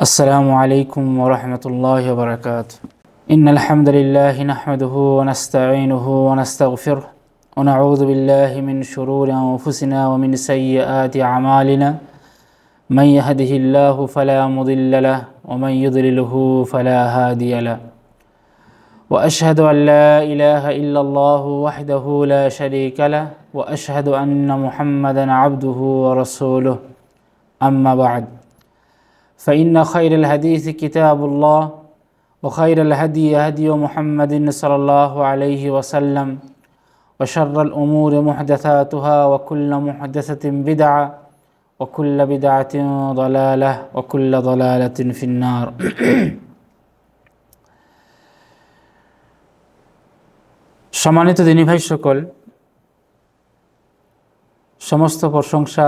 السلام عليكم ورحمة الله وبركاته. إن الحمد لله نحمده ونستعينه ونستغفره ونعوذ بالله من شرور أنفسنا ومن سيئات أعمالنا. من يهده الله فلا مضل له ومن يضلله فلا هادي له. وأشهد أن لا إله إلا الله وحده لا شريك له وأشهد أن محمدا عبده ورسوله. أما بعد. فان خير الحديث كتاب الله وخير الهدي هدي محمد صلى الله عليه وسلم وشر الامور محدثاتها وكل محدثه بدعه وكل بدعه ضلاله وكل ضلاله في النار সম্মানিত দিনী ভাই সকল সমস্ত প্রশংসা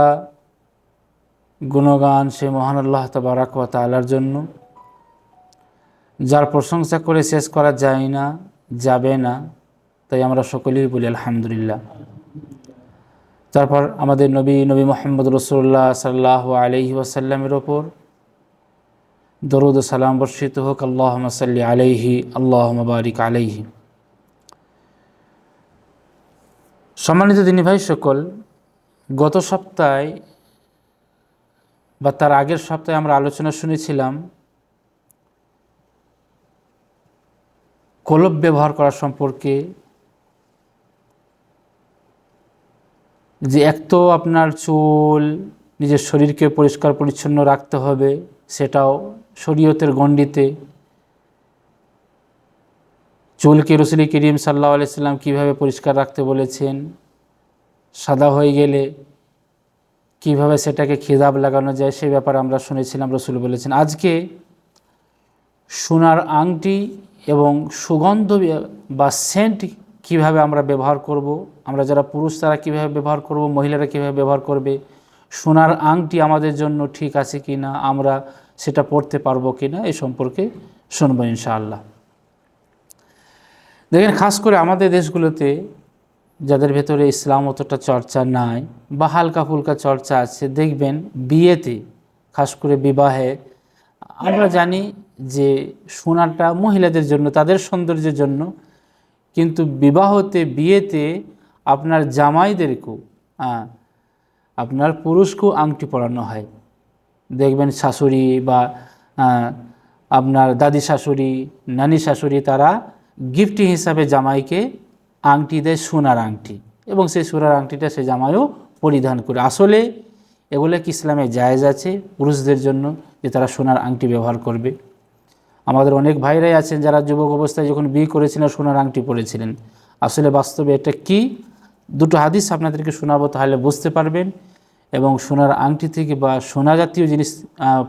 গুণগান সে মহান আল্লাহ তবারাক তালার জন্য। যার প্রশংসা করে শেষ করা যায় না, যাবে না, তাই আমরা সকলেই বলি আলহামদুলিল্লাহ। তারপর আমাদের নবী নবী মোহাম্মদ রসুল্লাহ সাল্লাহ আলহি ওয়াসাল্লামের ওপর দরুদ সালাম বর্ষিত হোক আল্লাহ সাল্লি আলাইহি আল্লাহ মবারিক আলাইহি। সম্মানিত দিনী ভাই সকল, গত সপ্তাহে বা তার আগের সপ্তাহে আমরা আলোচনা শুনেছিলাম, কলব ব্যবহার করা সম্পর্কে যে এক তো আপনার চুল, নিজের শরীরকে পরিষ্কার পরিচ্ছন্ন রাখতে হবে, সেটাও শরীয়তের গণ্ডিতে। চুলকে রসুলি করিম সাল্লাহ আলাইসাল্লাম কীভাবে পরিষ্কার রাখতে বলেছেন, সাদা হয়ে গেলে কীভাবে সেটাকে খিদাব লাগানো যায়, সে ব্যাপারে আমরা শুনেছিলাম, রসুল বলেছেন। আজকে সোনার আংটি এবং সুগন্ধ বা সেন্ট কীভাবে আমরা ব্যবহার করব, আমরা যারা পুরুষ তারা কীভাবে ব্যবহার করব, মহিলারা কীভাবে ব্যবহার করবে, সোনার আংটি আমাদের জন্য ঠিক আছে কি না আমরা সেটা পড়তে পারব কি না এ সম্পর্কে শুনব ইনশাআল্লাহ। দেখেন, খাস করে আমাদের দেশগুলোতে যাদের ভেতরে ইসলাম অতটা চর্চা নাই বা হালকা ফুলকা চর্চা আছে, দেখবেন বিয়েতে, খাস করে বিবাহে, আমরা জানি যে সোনাটা মহিলাদের জন্য, তাদের সৌন্দর্যের জন্য। কিন্তু বিবাহতে, বিয়েতে আপনার জামাইদেরকেও আপনার পুরুষকেও আংটি পরানো হয়। দেখবেন শাশুড়ি বা আপনার দাদি শাশুড়ি, নানি শাশুড়ি, তারা গিফট হিসাবে জামাইকে আংটি দেয় সোনার আংটি এবং সেই সোনার আংটিটা সে জামাইও পরিধান করে। আসলে এগুলো কি ইসলামে জায়েজ আছে পুরুষদের জন্য যে তারা সোনার আংটি ব্যবহার করবে? আমাদের অনেক ভাইরাই আছেন যারা যুবক অবস্থায় যখন বিয়ে করেছিলেন সোনার আংটি পরেছিলেন। আসলে বাস্তবে এটা কি? দুটো হাদিস আপনাদেরকে শোনাবো তাহলে বুঝতে পারবেন এবং সোনার আংটি থেকে বা সোনা জাতীয় জিনিস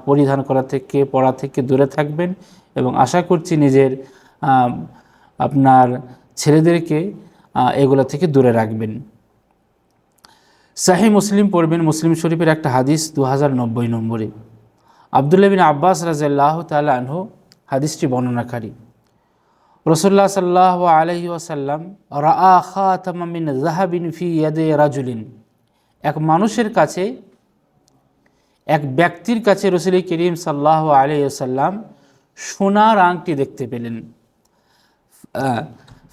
পরিধান করা থেকে পড়া থেকে দূরে থাকবেন এবং আশা করছি নিজের আপনার ছেলেদেরকে এগুলো থেকে দূরে রাখবেন। শাহি মুসলিম পড়বেন মুসলিম শরীফের একটা হাদিস দু নব্বই নম্বরে। আবদুল্লাহ বিন আব্বাস রাজাল্লাহ তাল আনহু হাদিসটি বর্ণনাকারী। রসুল্লাহ সাল্লাহ আলহি আসাল্লাম রা জাহাবিন ফি ইয়াদে রাজুলিন। এক মানুষের কাছে, এক ব্যক্তির কাছে রসুল করিম সাল্লাহ আলহিসাল্লাম সোনার আংটি দেখতে পেলেন।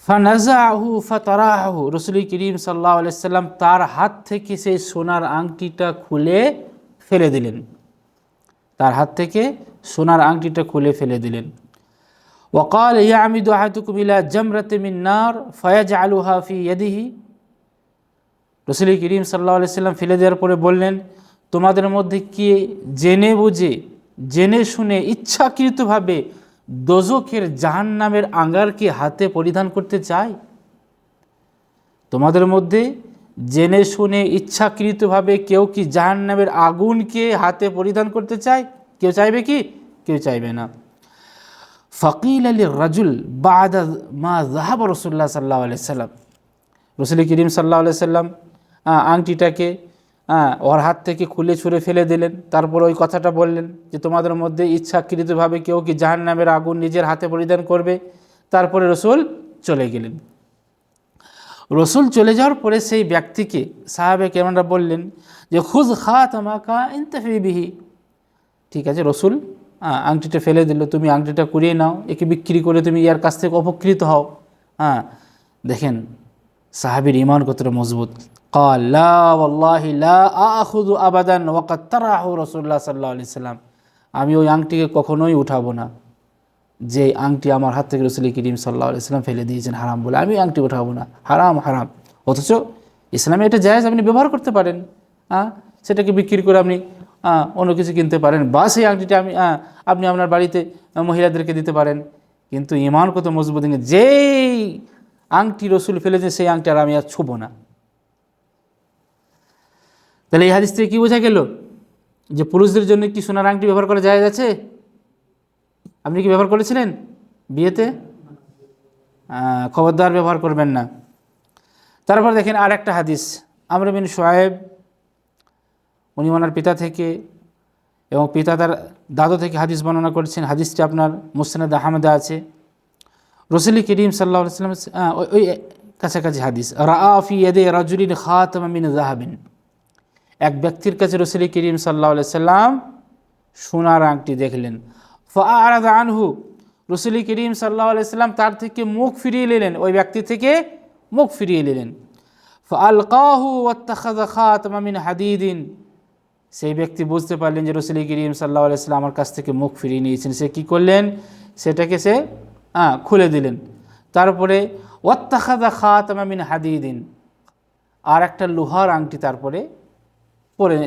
ফানাজাহু ফাতারাহু। রসুল করিম সাল্লাহ আলাইসাল্লাম তার হাত থেকে সেই সোনার আংটিটা খুলে ফেলে দিলেন। তার হাত থেকে সোনার আংটিটা খুলে ফেলে দিলেন। ওকাল ইয়ামিদ আহাতুকুমিলা জমরতে মিন্নার ফয়াজ আলু হাফি ইয়াদিহি। রসুল করিম সাল্লাহ আলাইসাল্লাম ফেলে দেওয়ার পরে বললেন, তোমাদের মধ্যে কি জেনে বুঝে, জেনে শুনে ইচ্ছাকৃতভাবে দোজখের জাহান নামের আঙ্গারকে হাতে পরিধান করতে চায়? তোমাদের মধ্যে জেনে শুনে ইচ্ছাকৃতভাবে কেউ কি জাহান নামের আগুনকে হাতে পরিধান করতে চায়? কেউ চাইবে কি? কেউ চাইবে না। ফকিল আলী রাজুল বাদা মা জাহাব রসুল্লাহ সাল্লাহ আলাইসাল্লাম রসুল করিম সাল্লাহ আলাইসাল্লাম আংটিটাকে ওর হাত থেকে খুলে ছুঁড়ে ফেলে দিলেন। তারপর ওই কথাটা বললেন যে, তোমাদের মধ্যে ইচ্ছাকৃতভাবে কেউ কি জাহান নামের আগুন নিজের হাতে পরিধান করবে? তারপরে রসুল চলে গেলেন। রসুল চলে যাওয়ার পরে সেই ব্যক্তিকে সাহাবে কেমনরা বললেন যে খুজ খা তামাকা ইন্তফি বিহি ঠিক আছে, রসুল হ্যাঁ আংটিটা ফেলে দিল, তুমি আংটিটা কুড়িয়ে নাও, একে বিক্রি করে তুমি ইয়ার কাছ থেকে অপকৃত হও। হ্যাঁ দেখেন, সাহাবির ইমান কতটা মজবুত। قال لا والله لا آخذ أبدا وقد تراه رسول الله صلى الله عليه وسلم আমি ওই আংটিকে কখনোই উঠাবো না যে আংটি আমার হাত থেকে রসুল করিম সাল্লাহ ইসলাম ফেলে দিয়েছেন হারাম বলে আমি ওই আংটি উঠাবো না হারাম হারাম অথচ ইসলামে এটা জায়েজ আপনি ব্যবহার করতে পারেন হ্যাঁ সেটাকে বিক্রি করে আপনি আহ, অন্য কিছু কিনতে পারেন বা সেই আংটিটা আমি আহ, আপনি আপনার বাড়িতে আহ, মহিলাদেরকে দিতে পারেন কিন্তু ইমান কত মজবুত নেই। যেই আংটি রসুল ফেলেছে সেই আংটি আর আমি আর ছুবো না তাহলে এই হাদিস থেকে কী বোঝা গেল যে পুরুষদের জন্য কি সোনার আংটি ব্যবহার করা যায় আছে? আপনি কি ব্যবহার করেছিলেন বিয়েতে? খবরদার ব্যবহার করবেন না। তারপর দেখেন আর একটা হাদিস, আমরা বিন সোয়েব উনি ওনার পিতা থেকে এবং পিতা তার দাদু থেকে হাদিস বর্ণনা করেছেন। হাদিসটি আপনার মুসনাদ আহমেদে আছে। রসুলি করিম সাল্লাহ সাল্লাম ওই ওই, কাছাকাছি হাদিস রাফি এদে রাজুলিন খাতমিন জাহাবিন এক ব্যক্তির কাছে রসুলি করিম সাল্লাহ সাল্লাম সোনার আংটি দেখলেন। ফারাদ আনহু, রসুলি করিম সাল্লাহ সাল্লাম তার থেকে মুখ ফিরিয়ে নিলেন, ওই ব্যক্তি থেকে মুখ ফিরিয়ে নিলেন। ফালকাহু ওয়াত্তাখাযা খাতামা মিন হাদিদিন, সেই ব্যক্তি বুঝতে পারলেন যে রসুল করিম সাল্লাহ আলাইসাল্লাম আমার কাছ থেকে মুখ ফিরিয়ে নিয়েছেন। সে কি করলেন? সেটাকে সে হ্যাঁ খুলে দিলেন। তারপরে ওয়াত্তাখাদা খাতামা মিন হাদিদিন, আর একটা লোহার আংটি তারপরে পরে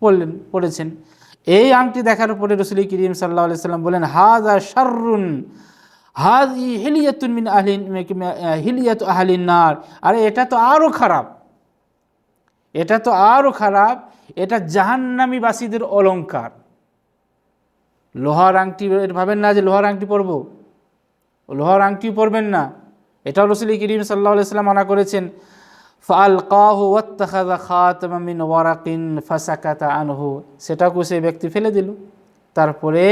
পড়লেন, পড়েছেন। এই আংটি দেখার পরে রসুল করিম সাল্লাহ সাল্লাম বলেন হাজ আর শাররুন হাজ ই হিলিয়াতুন মিন আহলিন হিলিয়াত আহলিন নার। আরে, এটা তো আরও খারাপ। এটা তো আরও খারাপ, এটা জাহান্নামী বাসীদের অলঙ্কার লোহার আংটি ভাবেন না যে লোহার আংটি পরব? লোহার আংটি পরবেন না। এটাও রসুল করিম সাল্লাহ সাল্লাম মানা করেছেন। ফালকাহু ওয়াত্তাখাযা খাতামা মিন ওয়ারাকিন ফাসাকাতা আনহু। সেটাকেও সেই ব্যক্তি ফেলে দিল। তারপরে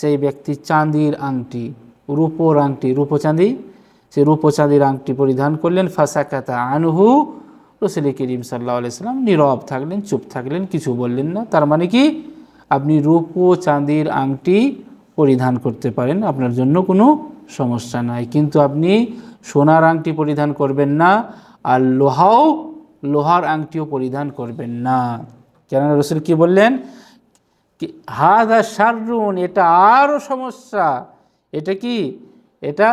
সেই ব্যক্তি চাঁদির আংটি, রূপোর আংটি রূপো চাঁদি সেই রূপো চাঁদির আংটি পরিধান করলেন। ফাসাকাতা আনহু। রসুল করিম সাল্লাহ সাল্লাম নীরব থাকলেন, চুপ থাকলেন, কিছু বললেন না। তার মানে কি? আপনি রূপো চাঁদির আংটি পরিধান করতে পারেন, আপনার জন্য কোনো সমস্যা নাই। কিন্তু আপনি সোনার আংটি পরিধান করবেন না আর লোহাও, লোহার আংটিও পরিধান করবেন না। কেননা রসুল কি বললেন? হাদা সারুন এটা আরও সমস্যা। এটা কি? এটা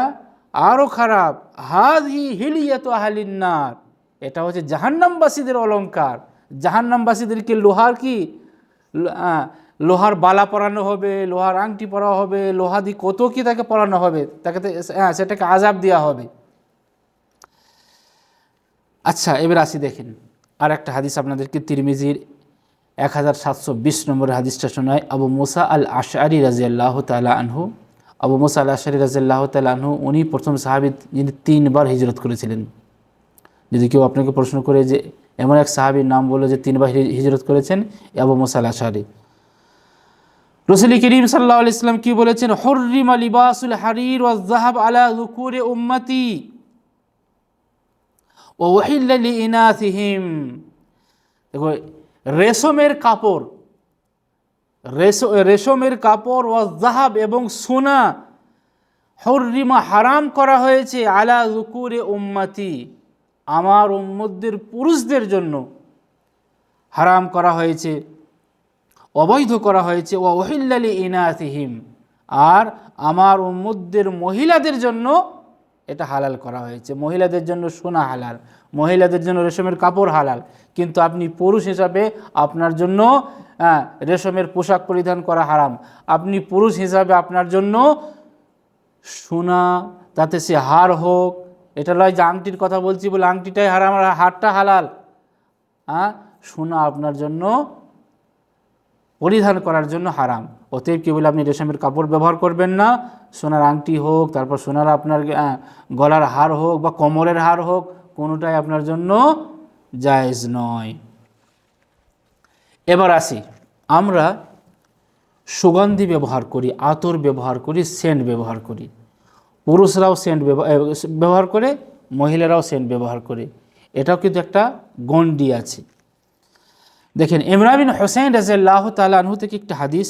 আরও খারাপ। হাদ হি হিলিয়াত আহালিন্নার এটা হচ্ছে জাহান্নামবাসীদের অলঙ্কার জাহান্নামবাসীদেরকে লোহার কি? লোহার বালা পরানো হবে, লোহার আংটি পরা হবে লোহা দিয়ে কত কি তাকে পরানো হবে? তাকে হ্যাঁ সেটাকে আজাব দেওয়া হবে। আচ্ছা এবার আসি দেখেন। আর একটা হাদিস আপনাদেরকে, তিরমিজির এক হাজার সাতশো বিশ নম্বরের হাদিসটা শোনায়। আবু মুসা আল আশারি রাজিয়াল্লাহ তালা আনহু। আবু মুসা আল আশারি রাজিয়াল্লাহ তালা আনহু, উনি প্রথম সাহাবি যিনি তিনবার হিজরত করেছিলেন। যদি কেউ আপনাকে প্রশ্ন করে যে, এমন এক সাহাবির নাম বলল যে তিনবার হিজরত করেছেন আবু মুসা আল আশারি রসুল করিম সাল্লাহ ইসলাম কী বলেছেন? হর্রিমা লিবাসুল হারির ওয়াজ আলা দুকুরে উম্মতি। ও ওহিল্লি ইনাথিহিম দেখো, রেশমের কাপড়, রেশ- রেশমের কাপড় ও জাহাব এবং সোনা হরিমা হারাম করা হয়েছে আলা জুকুরে উম্মাতি, আমার উম্মদের পুরুষদের জন্য হারাম করা হয়েছে, অবৈধ করা হয়েছে ও ওহিল্লালি ইনাথিহিম আর আমার উম্মদের মহিলাদের জন্য এটা হালাল করা হয়েছে। মহিলাদের জন্য সোনা হালাল মহিলাদের জন্য রেশমের কাপড় হালাল। কিন্তু আপনি পুরুষ হিসাবে আপনার জন্য হ্যাঁ, রেশমের পোশাক পরিধান করা হারাম। আপনি পুরুষ হিসাবে আপনার জন্য সোনা তাতে সে হার হোক এটা নয় যে আংটির কথা বলছি বলে আংটিটাই হারাম হারটা হালাল। হ্যাঁ সোনা আপনার জন্য পরিধান করার জন্য হারাম। অতএব কি বলে আপনি রেশমের কাপড় ব্যবহার করবেন না? সোনার আংটি হোক, তারপর সোনার আপনার গলার হার হোক বা কোমরের হার হোক, কোনোটাই আপনার জন্য জায়েজ নয়। এবার আসি। আমরা সুগন্ধি ব্যবহার করি, আতর ব্যবহার করি, সেন্ট ব্যবহার করি। পুরুষরাও সেন্ট ব্যবহার করে, মহিলারাও সেন্ট ব্যবহার করে। এটাও কিন্তু একটা গণ্ডি আছে। দেখেন, ইমরান বিন হোসেন রাজিয়াল্লাহ তালা আনহু থেকে একটা হাদিস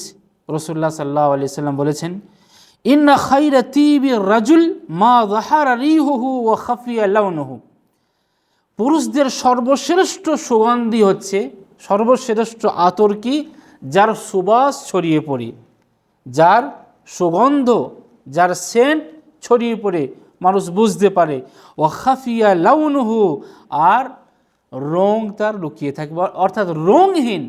রসুল্লাহ সাল্লাহ আলি সাল্লাম বলেছেন, ইন্না খাইরা তিবি রাজুল মা জাহারা রিহুহু ও খাফিয়া লাউনহু। পুরুষদের সর্বশ্রেষ্ঠ সুগন্ধি হচ্ছে, সর্বশ্রেষ্ঠ আতর কি? যার সুবাস ছড়িয়ে পড়ে, যার সুগন্ধ, যার সেন্ট ছড়িয়ে পড়ে, মানুষ বুঝতে পারে ও খাফিয়া লাউনহু। আর রং তার লুকিয়ে থাকে অর্থাৎ রংহীন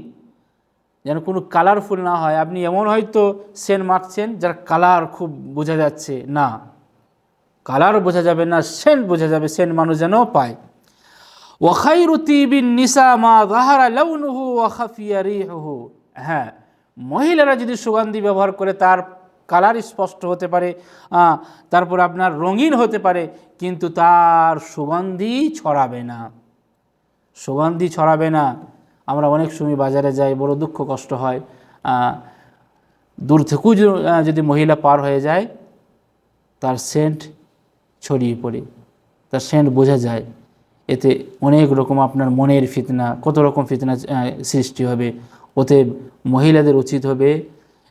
যেন কোনো কালারফুল না হয়। আপনি এমন হয়তো সেন মাখছেন যার কালার খুব বোঝা যাচ্ছে না। কালার বোঝা যাবে না সেন্ট বোঝা যাবে সেন্ট মানুষ যেন পায়। ওয়াখাইরু তিবিন নিসা মা জাহারা লাউনুহু ওয়া খাফিয়া রিহুহু। হ্যাঁ মহিলারা যদি সুগন্ধি ব্যবহার করে, তার কালার স্পষ্ট হতে পারে তারপর আপনার রঙিন হতে পারে, কিন্তু তার সুগন্ধি ছড়াবে না। সুগন্ধি ছড়াবে না। আমরা অনেক সময় বাজারে যাই, বড় দুঃখ কষ্ট হয়। দূর থেকেও যদি- মহিলা পার হয়ে যায়, তার সেন্ট ছড়িয়ে পড়ে। তার সেন্ট বোঝা যায়। এতে অনেক রকম আপনার মনের ফিতনা, কত রকম ফিতনা সৃষ্টি হবে। ওতে মহিলাদের উচিত হবে,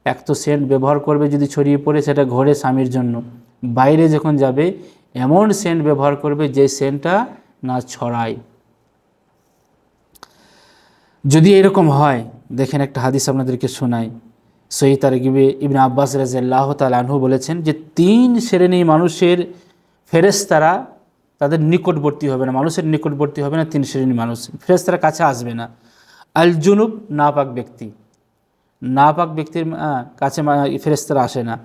এক তো সেন্ট ব্যবহার করবে যদি ছড়িয়ে পড়ে, সেটা ঘরে স্বামীর জন্য। বাইরে যখন যাবে, এমন সেন্ট ব্যবহার করবে যে সেন্টটা না ছড়ায়। যদি এরকম হয়, দেখেন একটা হাদিস আপনাদেরকে শোনাই। সহি তারগিবে ইবনে আব্বাস রাজিয়াল্লাহ তালাহু বলেছেন যে, তিন শ্রেণি মানুষের ফেরেস্তারা তাদের নিকটবর্তী হবে না। মানুষের নিকটবর্তী হবে না তিন শ্রেণি মানুষ। ফেরেস্তারা কাছে আসবে না। আল জুনুব নাপাক ব্যক্তি। নাপাক ব্যক্তির কাছে ফেরেস্তারা আসে না।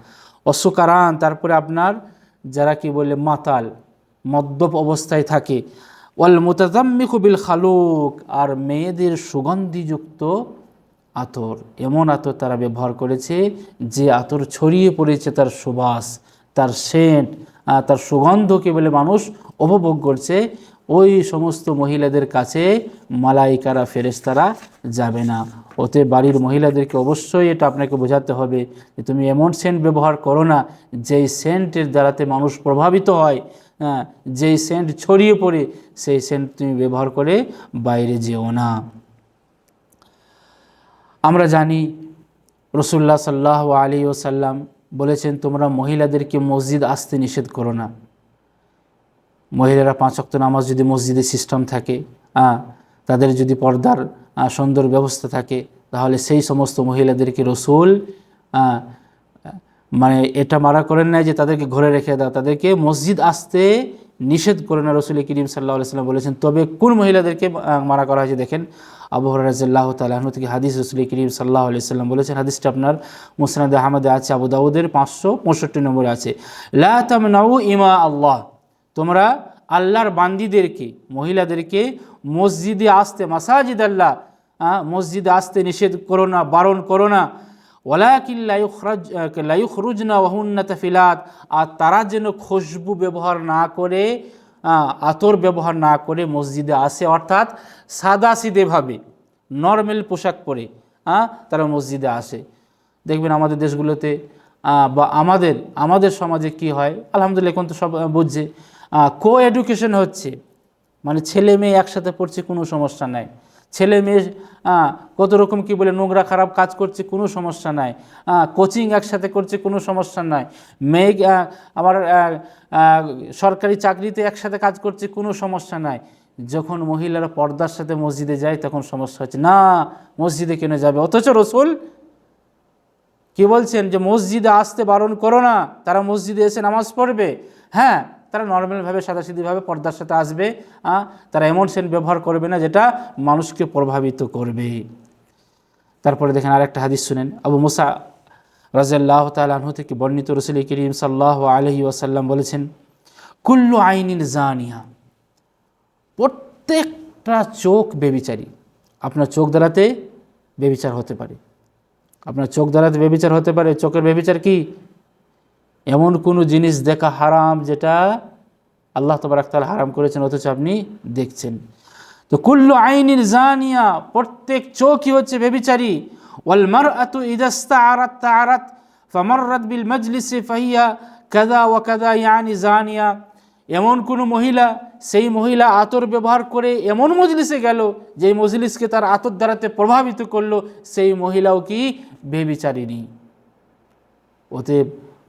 অশ্বকারান তারপরে আপনার যারা কি বলে, মাতাল, মদ্যপ অবস্থায় থাকে। ওয়াল মোতাজাম্মিকু বিল খালুক আর মেয়েদের সুগন্ধিযুক্ত আতর। এমন আতর তারা ব্যবহার করেছে যে আতর ছড়িয়ে পড়েছে তার সুবাস তার সেন্ট তার সুগন্ধকে বলে মানুষ উপভোগ করছে। ওই সমস্ত মহিলাদের কাছে মালাইকারা ফেরেশতারা যাবে না। ওতে বাড়ির মহিলাদেরকে অবশ্যই এটা আপনাকে বোঝাতে হবে যে তুমি এমন সেন্ট ব্যবহার করো না যেই সেন্টের দ্বারাতে মানুষ প্রভাবিত হ্যাঁ, যেই সেন্ট ছড়িয়ে পড়ে, সেই সেন্ট তুমি ব্যবহার করে বাইরে যেও না। আমরা জানি রসুল্লাহ সাল্লাহ আলী ওসাল্লাম বলেছেন, তোমরা মহিলাদেরকে মসজিদ আসতে নিষেধ করো না। মহিলারা পাঁচ অক্ত নামাজ যদি মসজিদে সিস্টেম থাকে তাদের যদি পর্দার সুন্দর ব্যবস্থা থাকে, তাহলে সেই সমস্ত মহিলাদেরকে রসুল মানে এটা মারা করেন না যে তাদেরকে ঘরে রেখে দাও। তাদেরকে মসজিদ আসতে নিষেধ করে না রসুল করিম সাল্লাহ সাল্লাম বলেছেন। তবে কোন মহিলাদেরকে মারা করা হয়েছে দেখেন, আবু হরাজাল্লাহ তালাহন থেকে হাদিস রসুল করিম সাল্লাহ সাল্লাম বলেছেন। হাদিসটা আপনার মুসনাদ আহমদে আছে, আবু দাউদের পাঁচশো পঁয়ষট্টি নম্বরে আছে। লা তামনাউ ইমা আল্লাহ। তোমরা আল্লাহর বান্দিদেরকে, মহিলাদেরকে মসজিদে আসতে, মাসাজিদ আল্লাহ মসজিদে আসতে নিষেধ করো না, বারণ করো না। ওলাকিন লাইখরুজনা ওহুন্না তফিলাত, আর তারা যেন খুশবু ব্যবহার না করে আতর ব্যবহার না করে মসজিদে আসে, অর্থাৎ সাদা সিধেভাবে নর্মাল পোশাক পরে হ্যাঁ তারা মসজিদে আসে। দেখবেন আমাদের দেশগুলোতে বা আমাদের আমাদের সমাজে কি হয়? আলহামদুলিল্লাহ, এখন তো সব বুঝছে। কো এডুকেশন হচ্ছে মানে ছেলে মেয়ে একসাথে পড়ছে কোনো সমস্যা নাই। ছেলে মেয়ে কত রকম কি বলে নোংরা খারাপ কাজ করছে কোনো সমস্যা নাই। কোচিং একসাথে করছে কোনো সমস্যা নাই। মেয়ে আহ, সরকারি চাকরিতে একসাথে কাজ করছে কোনো সমস্যা নাই। যখন মহিলারা পর্দার সাথে মসজিদে যায় তখন সমস্যা হচ্ছে না মসজিদে কেন যাবে? অথচ রসুল কি বলছেন যে মসজিদে আসতে বারণ করো না তারা মসজিদে এসে নামাজ পড়বে। হ্যাঁ তারা নর্মালভাবে সাদাসিধিভাবে পর্দার সাথে আসবে তারা এমন সেন্ট ব্যবহার করবে না যেটা মানুষকে প্রভাবিত করবে। তারপরে দেখেন আরেকটা হাদিস শুনেন, আবু মুসা রাজাল্লাহ তালহ থেকে বর্ণিত রসুল করিম সাল্লাহ আলহি ওয়াসাল্লাম বলেছেন, কুল্লু আইনিন জানিয়া। প্রত্যেকটা চোখ বেবিচারী। আপনার চোখ দ্বারাতে বেবিচার হতে পারে। আপনার চোখ দ্বারাতে বেবিচার হতে পারে। চোখের বেবিচার কি? এমন কোনো জিনিস দেখা হারাম যেটা আল্লাহ তবরাকতাল হারাম করেছেন, অথচ আপনি দেখছেন। তো কুল্লু আইনির জানিয়া প্রত্যেক চোখই হচ্ছে বেবিচারী ওয়াল মার আতু ইদাস্তা আরাত তা আরাত ফামাররাত বিল মজলিসে ফাহিয়া কাদা ওয়া কাদা ইয়ানি জানিয়া। এমন কোনো মহিলা, সেই মহিলা আতর ব্যবহার করে এমন মজলিসে গেল, যেই মজলিসকে তার আতর দ্বারাতে প্রভাবিত করল, সেই মহিলাও কি বেবিচারিণী ওতে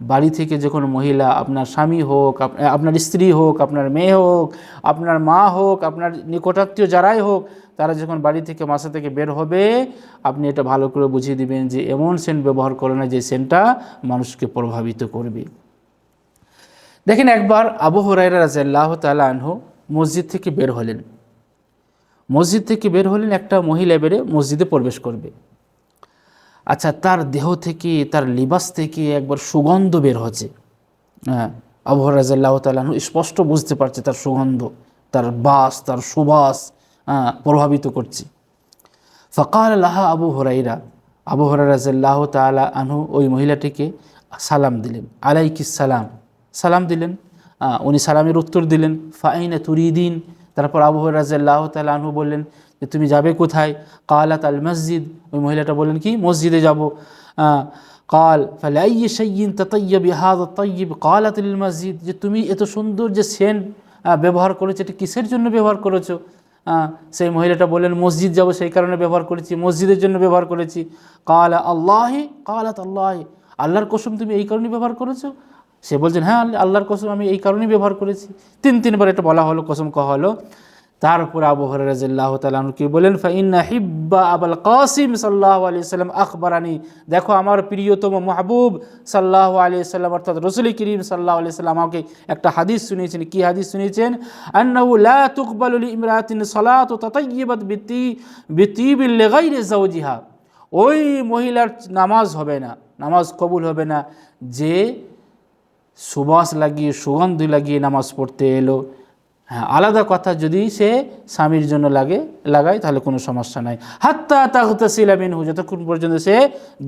বাড়ি থেকে যখন মহিলা আপনার স্বামী হোক, আপ- আপনার স্ত্রী হোক, আপনার মেয়ে হোক, আপনার মা হোক, আপনার নিকটাত্মীয় যারাই হোক, তারা যখন বাড়ি থেকে বাসা থেকে বের হবে, আপনি এটা ভালো করে বুঝিয়ে দিবেন যে এমন সেন্ট ব্যবহার করে না যে সেন্টটা মানুষকে প্রভাবিত করবে। দেখেন একবার আবু হরাইরা রাজাল্লাহ তালা আনহু মসজিদ থেকে বের হলেন। মসজিদ থেকে বের হলেন একটা মহিলা বেরে মসজিদে প্রবেশ করবে। আচ্ছা তার দেহ থেকে, তার লিবাস থেকে একবার সুগন্ধ বের হচ্ছে হ্যাঁ আবু রাজাল্লাহ তালাহু স্পষ্ট বুঝতে পারছে তার সুগন্ধ, তার বাস, তার সুবাস প্রভাবিত করছে। ফকাল লাহা আবু হরাইরা আবু হরাইরাজাল্লাহ তালা আনহু ওই মহিলাটিকে সালাম দিলেন। আলাইকিস সালাম। সালাম দিলেন উনি সালামের উত্তর দিলেন। ফাইনা তুরিদিন, তারপর আবু হরাইরাজাল্লাহ তালা আনহু বললেন যে তুমি যাবে কোথায়? কালাত আল মসজিদ। ওই মহিলাটা বললেন, কি? মসজিদে যাব। কাল ফালাই সাইয়িন তাতাইয়ব হাদ তাইয়ব কালাত আল মসজিদ, যে তুমি এত সুন্দর যে সেন্ট ব্যবহার করেছ, এটা কিসের জন্য ব্যবহার করেছ? সেই মহিলাটা বললেন, মসজিদ যাব, সেই কারণে ব্যবহার করেছি, মসজিদের জন্য ব্যবহার করেছি। কালা, আল্লাহি, কালাত আল্লাহি, আল্লাহর কসম তুমি এই কারণে ব্যবহার করেছ? সে বলছেন হ্যাঁ আল্লাহ- আল্লাহর কসম আমি এই কারণেই ব্যবহার করেছি। তিন, তিনবার এটা বলা হলো, কসম কহা হলো। তারপর আবু হরাজ তালু কি বলেন, ফাইন্না হিব্বা আবাল কাসিম সাল্লাহ আলি সাল্লাম আখবরানি। দেখো, আমার প্রিয়তম মাহবুব সাল্লাহ আলি সাল্লাম অর্থাৎ রসুল করিম সাল্লাহ আলি সাল্লাম আমাকে একটা হাদিস শুনিয়েছেন। কি হাদিস শুনিয়েছেন? আন্নাহু লা তুকবালু লি ইমরাতিন সালাত তাতাইয়্যিবাত বিতি, বিতিবিল লিগাইরি যাওজিহা। ওই মহিলার নামাজ হবে না, নামাজ কবুল হবে না। যে সুবাস লাগিয়ে, সুগন্ধি লাগিয়ে নামাজ পড়তে এলো হ্যাঁ আলাদা কথা যদি সে স্বামীর জন্য লাগে, লাগায়, তাহলে কোনো সমস্যা নাই। হাত্তা তাহতাসিলা মিনহু, যতক্ষণ পর্যন্ত সে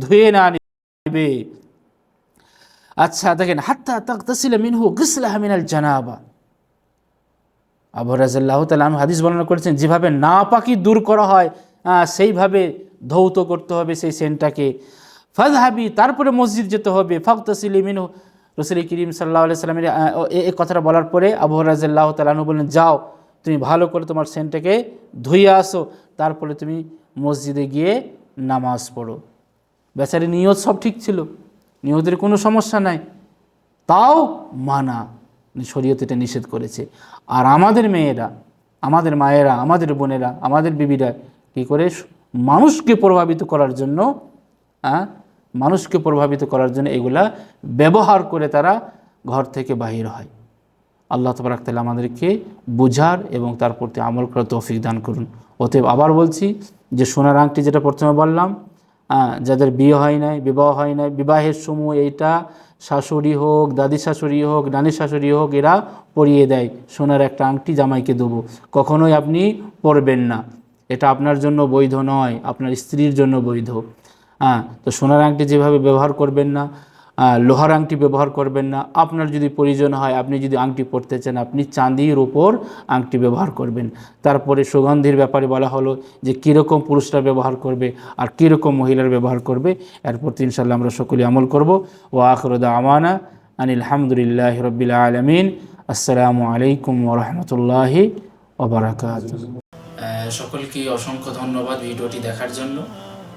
ধুয়ে না নেবে। আচ্ছা দেখেন, হাত্তা তাহতাসিলা মিনহু গিসলাহ মিনাল জানাবা। আবু রাজাল্লাহ তালাম হাদিস বর্ণনা করেছেন, যেভাবে না পাকি দূর করা হয় সেইভাবে ধৌত করতে হবে সেই সেন্টটাকে ফাজহাবি তারপরে মসজিদ যেতে হবে। ফাক্তাসিলি মিনু রসুল করিম সাল্লাহ সাল্লামের আহ, এ এ কথাটা বলার পরে আবু রাজাল্লাহ তালাহু বললেন যাও তুমি ভালো করে তোমার সেন্টটাকে ধুয়ে আসো তারপরে তুমি মসজিদে গিয়ে নামাজ পড়ো। বেচারি নিয়ত সব ঠিক ছিল নিয়তের কোনো সমস্যা নাই। তাও মানা শরীয়ত এটা নিষেধ করেছে। আর আমাদের মেয়েরা আমাদের মায়েরা আমাদের বোনেরা আমাদের বিবিরা কী করে মানুষকে প্রভাবিত করার জন্য মানুষকে প্রভাবিত করার জন্য এগুলা ব্যবহার করে তারা ঘর থেকে বাহির হয়। আল্লাহ তবরাক তালা আমাদেরকে বুঝার এবং তার প্রতি আমল করার তৌফিক দান করুন। অতএব আবার বলছি যে সোনার আংটি যেটা প্রথমে বললাম যাদের বিয়ে হয় নাই, বিবাহ হয় নাই, বিবাহের সময় এইটা শাশুড়ি হোক, দাদি শাশুড়ি হোক, নানি শাশুড়ি হোক, এরা পরিয়ে দেয়, সোনার একটা আংটি জামাইকে দেবো। কখনোই আপনি পরবেন না। এটা আপনার জন্য বৈধ নয়, আপনার স্ত্রীর জন্য বৈধ। হ্যাঁ তো সোনার আংটি যেভাবে ব্যবহার করবেন না লোহার আংটি ব্যবহার করবেন না, আপনার যদি প্রয়োজন হয়, আপনি যদি আংটি পরতে চান, আপনি চাঁদির উপর আংটি ব্যবহার করবেন। তারপরে সুগন্ধির ব্যাপারে বলা হলো যে কীরকম পুরুষরা ব্যবহার করবে আর কীরকম মহিলার ব্যবহার করবে, এরপর ইনশাল্লাহ আমরা সকলে আমল করব। ও আখরদা আমানা আনিল হামদুলিল্লাহ রবিল আলমিন। আসসালামু আলাইকুম ওরহমতুল্লাহি ওবরাকাত সকলকে অসংখ্য ধন্যবাদ ভিডিওটি দেখার জন্য।